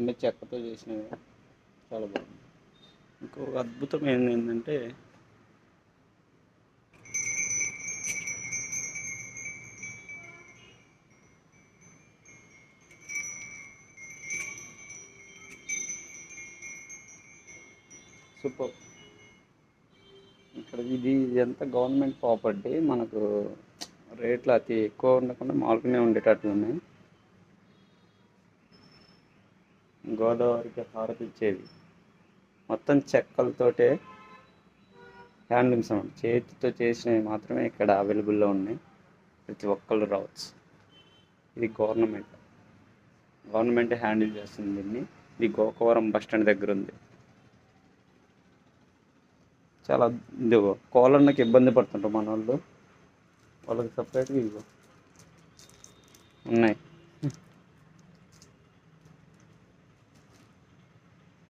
అన్ని చెక్కతో చేసినవి చాలా బాగుంది ఇంకొక అద్భుతం ఏంది ఏంటంటే సూపర్. ఇక్కడ ఇది ఇదంతా గవర్నమెంట్ ప్రాపర్టీ మనకు రేట్లు అతి ఎక్కువ ఉండకుండా మామూలుగానే ఉండేటట్లు ఉన్నాయి గోదావరికి హారతి ఇచ్చేది. మొత్తం చెక్కలతోటే హ్యాండ్లూమ్స్ అన్నమాట. చేతితో చేసినవి మాత్రమే ఇక్కడ అవైలబుల్లో ఉన్నాయి. ప్రతి ఒక్కళ్ళు రావచ్చు. ఇది గవర్నమెంట్. గవర్నమెంట్ హ్యాండిల్ చేస్తుంది దీన్ని. ఇది గోకవరం బస్ స్టాండ్ దగ్గర ఉంది. చాలా ఇదిగో కోలన్నకి ఇబ్బంది పడుతుంటారు మన వాళ్ళు వాళ్ళకి సపరేట్గా ఇదిగో ఉన్నాయి.